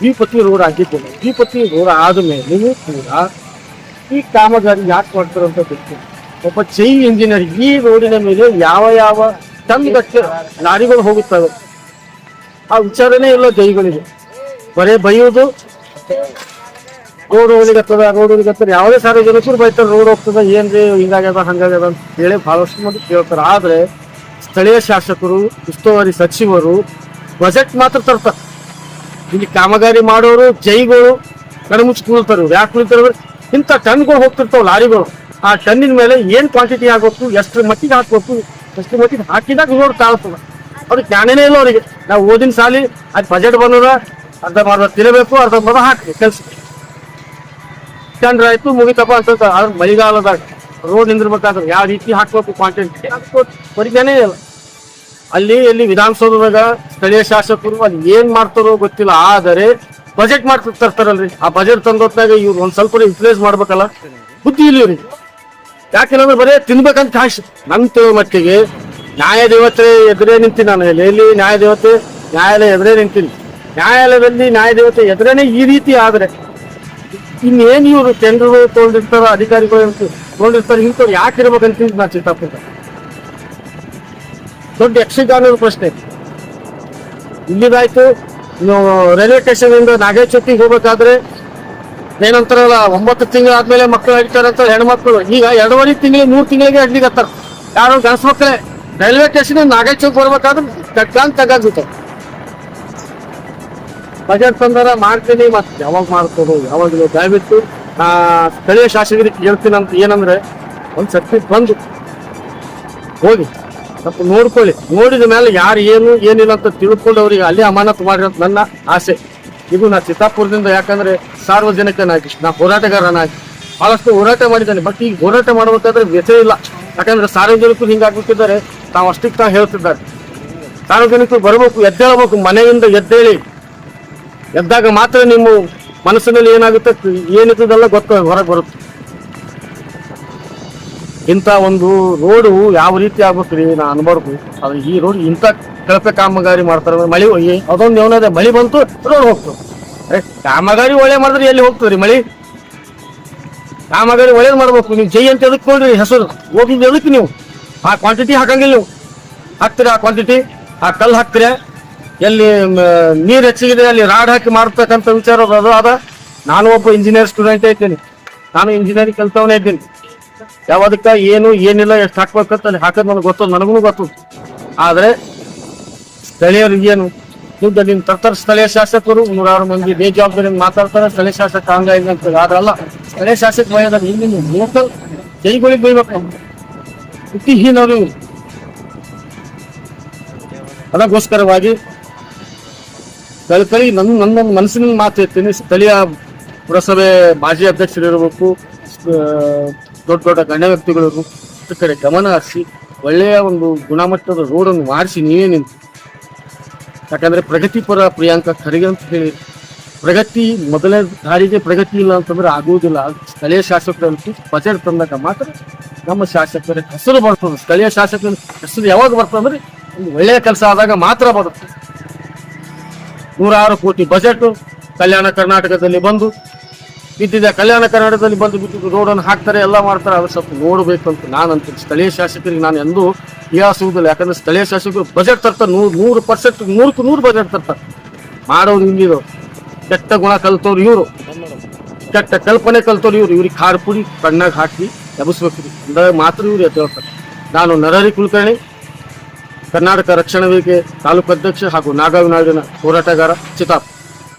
ದ್ವಿಪತಿ road ಆಗಿದ್ದೇನೆ. ದ್ವಿಪತಿ road ಆದ ಮೇಲೆಯೂ ಕೂಡ ಈ ಕಾಮಗಾರಿ ಯಾಕೆ ಮಾಡ್ತಾರೆ ಅಂತ ಗೊತ್ತಿಲ್ಲ ಒಬ್ಬ ಜೈ ಇಂಜಿನಿಯರ್ ಈ ರೋಡಿನ ಮೇಲೆ ಯಾವ ಯಾವ ತಂದಕ್ಕೆ ಲಾರಿಗಳು ಹೋಗುತ್ತವೆ. ಆ ವಿಚಾರನೇ ಇಲ್ಲ ಜೈಗಳಿಗೆ ಬರೇ ಬೈಯೋದು ರೋಡ್ ಹೋಗ್ಲಿಕತ್ತದ ರೋಡ್ ಹೋಗ್ಲಿಕತ್ತದ, ಯಾವುದೇ ಸಾರ್ವಜನಿಕರು ಬೈತಾರೆ, ರೋಡ್ ಹೋಗ್ತದ ಏನ್ರಿ ಹಿಂಗಾಗ್ಯದ ಹಂಗಾಗ್ಯದ ಅಂತ ಹೇಳಿ ಬಹಳಷ್ಟು ಮಂದಿ ಕೇಳ್ತಾರೆ. ಆದ್ರೆ ಸ್ಥಳೀಯ ಶಾಸಕರು, ಉಸ್ತುವಾರಿ ಸಚಿವರು ಬಜೆಟ್ ಮಾತ್ರ ತರ್ತಾರೆ. ಇಲ್ಲಿ ಕಾಮಗಾರಿ ಮಾಡೋರು ಜೈಗಳು ಕಣ್ಮುಚ್ಚಿ ಕುಳ್ತಾರೆ ಯಾಕೆ ಕುಳಿತಾರೆ ಇಂಥ ಟನ್ಗಳು ಹೋಗ್ತಿರ್ತಾವ ಲಾರಿಗಳು. ಆ ಟನ್ನಿನ ಮೇಲೆ ಏನ್ ಕ್ವಾಂಟಿಟಿ ಆಗ್ಬೇಕು ಎಷ್ಟು ಮಟ್ಟಿಗೆ ಹಾಕ್ಬೇಕು ಎಷ್ಟು ಮಟ್ಟಿಗೆ ಹಾಕಿದಾಗ ರೋಡ್ ತಾಳ್ತದ ಅವ್ರಿಗೆ ಜ್ಞಾನನೇ ಇಲ್ಲ ಅವರಿಗೆ. ನಾವು ಓದಿನ ಸಾಲಿ ಅದು ಬಜೆಟ್ ಬಂದದ ಅರ್ಧ ಮಾರ್ಧ ತಿನ್ನಬೇಕು ಅರ್ಧ ಮಾರ್ಧ ಹಾಕಿ ಕೆಲಸ. ಆಯ್ತು ಮುಗಿತಪ್ಪ ಅಂತ ಅದ್ರ ಮಳೆಗಾಲದಾಗ ರೋಡ್ ನಿಂದಿರ್ಬೇಕಾದ್ರೆ ಯಾವ ರೀತಿ ಹಾಕ್ಬೇಕು ಕ್ವಾಂಟಿಟಿ ಪರಿಜ್ಞಾನೇ ಇಲ್ಲ. ಅಲ್ಲಿ, ಇಲ್ಲಿ ವಿಧಾನಸೌಧದಾಗ ಸ್ಥಳೀಯ ಶಾಸಕರು ಅಲ್ಲಿ ಏನ್ ಮಾಡ್ತಾರೋ ಗೊತ್ತಿಲ್ಲ, ಆದರೆ ಬಜೆಟ್ ಮಾಡ್ತಾ ತರ್ತಾರಲ್ರಿ ಆ ಬಜೆಟ್ ತಂದೊತ್ತಾಗ ಇವ್ರು ಒಂದ್ ಸ್ವಲ್ಪ ರಿಪ್ಲೇಸ್ ಮಾಡ್ಬೇಕಲ್ಲ. ಬುದ್ಧಿ ಇಲ್ಲ ಇವ್ರಿಗೆ. ಯಾಕೆಂದ್ರೆ ಬರೀ ತಿನ್ಬೇಕಂತ ಆಶೆ. ನನ್ ತಿಳೋ ಮಟ್ಟಿಗೆ ನ್ಯಾಯ ದೇವತೆ ಎದುರೇ ನಿಂತೀನಿ ನಾನು. ಎಲ್ಲಿ ನ್ಯಾಯ ದೇವತೆ ನ್ಯಾಯಾಲಯ ಎದುರೇ ನಿಂತೀನಿ. ನ್ಯಾಯಾಲಯದಲ್ಲಿ ನ್ಯಾಯ ದೇವತೆ ಎದುರೇನೆ ಈ ರೀತಿ ಆದ್ರೆ ಇನ್ನೇನು ಇವರು ಟೆಂಡರ್ ತೊಗೊಂಡಿರ್ತಾರ, ಅಧಿಕಾರಿಗಳು ತೊಗೊಂಡಿರ್ತಾರೆ, ಇಂಥವ್ರು ಯಾಕೆ ಇರ್ಬೇಕಂತ ನಾ ಚಿಂತಾಪುರ ದೊಡ್ಡ ಯಕ್ಷಗಾನದ ಪ್ರಶ್ನೆ. ಇಲ್ಲಿದಾಯ್ತು ರೈಲ್ವೆ ಸ್ಟೇಷನ್ ಇಂದ ನಾಗೇಶ್ವತಿಗೆ ಹೋಗ್ಬೇಕಾದ್ರೆ ಏನಂತಾರಲ್ಲ ಒಂಬತ್ತು ತಿಂಗಳಾದ್ಮೇಲೆ ಮಕ್ಕಳು ಹಿಡಿತಾರೆ ಅಂತ ಹೆಣ್ಮಕ್ಳು. ಈಗ ಎರಡೂವರೆ ತಿಂಗಳಿಗೆ ಮೂರು ತಿಂಗಳಿಗೆ ಹಿಡ್ಲಿಕತ್ತಾರ ಯಾರು ಗಂಡ್ಸ್ ಮಕ್ಕಳೇ ರೈಲ್ವೆ ಸ್ಟೇಷನ್ ನಾಗೇಶ್ವಕ್ ಬರ್ಬೇಕಾದ್ರೆ ತಗ್ಗಾನ್ ತಗ್ಗಾಗುತ್ತೆ ಬಜೆಟ್ ತಂದಾರ ಮಾಡ್ತೀನಿ, ಮತ್ತೆ ಯಾವಾಗ ಮಾಡ್ಕೋದು ಯಾವಾಗ. ದಯವಿಟ್ಟು, ಆ ಸ್ಥಳೀಯ ಶಾಸಕರಿಗೆ ಹೇಳ್ತೀನಿ ಅಂತ ಏನಂದ್ರೆ ಒಂದ್ ಸರ್ತಿ ಬಂದು ಹೋಗಿ. ಸ್ವಲ್ಪ ನೋಡ್ಕೊಳ್ಳಿ. ನೋಡಿದ ಮೇಲೆ ಯಾರು ಏನು, ಏನಿಲ್ಲ ಅಂತ ತಿಳ್ಕೊಂಡು ಅವ್ರಿಗೆ ಅಲ್ಲಿ ಅಮಾನತು ಮಾಡಿರೋದು ನನ್ನ ಆಸೆ. ಇದು ನಾ ಚಿತ್ತಾಪುರದಿಂದ ಯಾಕಂದ್ರೆ ಸಾರ್ವಜನಿಕನಾಗಿ, ನಾ ಹೋರಾಟಗಾರನಾಗಿ ಬಹಳಷ್ಟು ಹೋರಾಟ ಮಾಡಿದ್ದಾನೆ. ಬಟ್ ಈಗ ಹೋರಾಟ ಮಾಡಬೇಕಾದ್ರೆ ವ್ಯಥೆ ಇಲ್ಲ. ಯಾಕಂದ್ರೆ ಸಾರ್ವಜನಿಕರು ಹಿಂಗಾಗ್ಬಿಟ್ಟಿದ್ದಾರೆ ತಾವು ಅಷ್ಟಕ್ಕೆ ತಾವು ಹೇಳ್ತಿದ್ದಾರೆ. ಸಾರ್ವಜನಿಕರು ಬರಬೇಕು, ಎದ್ದೇಳಬೇಕು, ಮನೆಯಿಂದ ಎದ್ದೇಳಿ. ಎದ್ದಾಗ ಮಾತ್ರ ನಿಮ್ಮ ಮನಸ್ಸಿನಲ್ಲಿ ಏನಾಗುತ್ತೆ ಏನಿದ್ದದೆಲ್ಲ ಗೊತ್ತ ಹೊರಗೆ ಬರುತ್ತೆ. ಇಂಥ ಒಂದು ರೋಡು ಯಾವ ರೀತಿ ಆಗ್ಬೇಕ್ರಿ? ನಾ ಅನ್ಬಾರ್ದು. ಆದ್ರೆ ಈ ರೋಡ್ ಇಂಥ ಕಳಪೆ ಕಾಮಗಾರಿ ಮಾಡ್ತಾರೆ. ಮಳಿ ಹೋಗಿ ಅದೊಂದು ಏನದೆ ಮಳೆ ಬಂತು ರೋಡ್ ಹೋಗ್ತು. ಕಾಮಗಾರಿ ಒಳ್ಳೆ ಮಾಡಿದ್ರೆ ಎಲ್ಲಿ ಹೋಗ್ತದ್ರಿ ಮಳಿ? ಕಾಮಗಾರಿ ಒಳ್ಳೇದು ಮಾಡ್ಬೇಕು. ನೀವು ಜೈ ಅಂತ ಎದಕ್ ನೋಡ್ರಿ ಹೆಸರು? ಹೋಗಿದ್ದು ಎದಕ್ಕೆ ನೀವು? ಆ ಕ್ವಾಂಟಿಟಿ ಹಾಕಂಗಿಲ್ಲ ನೀವು. ಹಾಕ್ತೀರಿ ಆ ಕ್ವಾಂಟಿಟಿ ಆ ಕಲ್ಲು ಹಾಕ್ತೀರಾ? ಎಲ್ಲಿ ನೀರು ನೀರ್ ಹೆಚ್ಚಿಗಿದೆ, ಅಲ್ಲಿ ರಾಡ್ ಹಾಕಿ ಮಾಡ್ತಕ್ಕಂಥ ವಿಚಾರ ಅದು, ಅದ ನಾನು ಒಬ್ಬ ಇಂಜಿನಿಯರ್ ಸ್ಟೂಡೆಂಟ್ ಇದ್ದೀನಿ ನಾನು ಇಂಜಿನಿಯರಿಂಗ್ ಕಲ್ತವನೇ ಇದ್ದೀನಿ. ಯಾವ್ದಕ್ಕ ಏನು, ಏನಿಲ್ಲ, ಎಷ್ಟು ಹಾಕ್ಬೇಕಂತ ಅಲ್ಲಿ ಹಾಕೋದು ನನಗೆ ಗೊತ್ತು, ನನಗೂ ಗೊತ್ತು. ಆದರೆ ಸ್ಥಳೀಯರಿಗೆ ಏನು, ದುಡ್ಡು ನಿಮ್ ತರ್ತಾರ ಸ್ಥಳೀಯ ಶಾಸಕರು, ನೂರಾರು ಮಂದಿ ಬೇಜವಾಬ್ದಾರಿ ಮಾತಾಡ್ತಾರೆ, ಸ್ಥಳೀಯ ಶಾಸಕ ಹಂಗ ಹಿಂಗ ಅಂತ ಆದ್ರಲ್ಲ ಸ್ಥಳೀಯ ಶಾಸಕ ಭಯದ ಇಲ್ಲಿ ಲೋಕಲ್ ಜೈಗಳಿಗೆ ಬೈಬೇಕು ನಾವು. ಅದಕ್ಕೋಸ್ಕರವಾಗಿ ಕಳ್ಕಳಿ ನನ್ನ ನನ್ನ ಮನಸ್ಸಿನ ಮಾತು ಹೇಳ್ತೀನಿ. ಸ್ಥಳೀಯ ಪುರಸಭೆ ಮಾಜಿ ಅಧ್ಯಕ್ಷರು ಇರಬೇಕು ದೊಡ್ಡ ದೊಡ್ಡ ಗಣ್ಯ ವ್ಯಕ್ತಿಗಳು ಕಡೆ ಗಮನ ಹರಿಸಿ ಒಳ್ಳೆಯ ಒಂದು ಗುಣಮಟ್ಟದ ರೋಡನ್ನು ಮಾಡಿಸಿ ನೀವೇ ನಿಂತು. ಯಾಕಂದ್ರೆ ಪ್ರಗತಿಪರ ಪ್ರಿಯಾಂಕ ಖರ್ಗೆ ಅಂತ ಹೇಳಿ, ಪ್ರಗತಿ ಮೊದಲನೇ ದಾರಿಗೆ ಪ್ರಗತಿ ಇಲ್ಲ ಅಂತಂದ್ರೆ ಆಗುವುದಿಲ್ಲ. ಸ್ಥಳೀಯ ಶಾಸಕರಂತೂ ಬಜೆಟ್ ತಂದಾಗ ಮಾತ್ರ ನಮ್ಮ ಶಾಸಕರ ಹೆಸರು ಬರ್ತದೆ. ಸ್ಥಳೀಯ ಶಾಸಕರ ಹೆಸರು ಯಾವಾಗ ಬರ್ತದೆ ಅಂದ್ರೆ ಒಂದು ಒಳ್ಳೆಯ ಕೆಲಸ ಆದಾಗ ಮಾತ್ರ ಬರುತ್ತೆ. ನೂರಾರು ಕೋಟಿ ಬಜೆಟ್ ಕಲ್ಯಾಣ ಕರ್ನಾಟಕದಲ್ಲಿ ಬಂದು ಬಿದ್ದಿದೆ ಕಲ್ಯಾಣ ಕರ್ನಾಟಕದಲ್ಲಿ ಬಂದು ಬಿದ್ದು ರೋಡನ್ನು ಹಾಕ್ತಾರೆ, ಎಲ್ಲ ಮಾಡ್ತಾರೆ ಅದು ಸ್ವಲ್ಪ ನೋಡಬೇಕು ಅಂತ ನಾನು ಅಂತೀನಿ ಸ್ಥಳೀಯ ಶಾಸಕರಿಗೆ ನಾನು ಎಂದೂ ಹೀಯಾಸುವುದಿಲ್ಲ. ಯಾಕಂದ್ರೆ ಸ್ಥಳೀಯ ಶಾಸಕರು ಬಜೆಟ್ ತರ್ತಾರೆ, ನೂರು ನೂರು ಪರ್ಸೆಂಟ್ ನೂರಕ್ಕೂ ನೂರು ಬಜೆಟ್ ತರ್ತಾರೆ. ಮಾಡೋರು ಹಿಂಗಿದ್ರು ಕೆಟ್ಟ ಗುಣ ಕಲ್ತವ್ರು ಇವರು. ಕೆಟ್ಟ ಕಲ್ಪನೆ ಕಲ್ತವ್ರು ಇವರು. ಇವ್ರಿಗೆ ಖಾರ ಪುಡಿ, ಕಣ್ಣಾಗ ಹಾಕಿ ಎಬಸ್ಬೇಕು ಅಂದಾಗ ಮಾತ್ರ ಇವ್ರು ಎದ್ದೇಳ್ತಾರೆ ನಾನು ನರಹರಿ ಕುಲಕರ್ಣಿ, ಕರ್ನಾಟಕ ರಕ್ಷಣಾ ವೇದಿಕೆ ತಾಲೂಕು ಅಧ್ಯಕ್ಷ ಹಾಗೂ ನಾಗಾವಿ ನಾಡಿನ ಹೋರಾಟಗಾರ ಚಿತಾಪ್.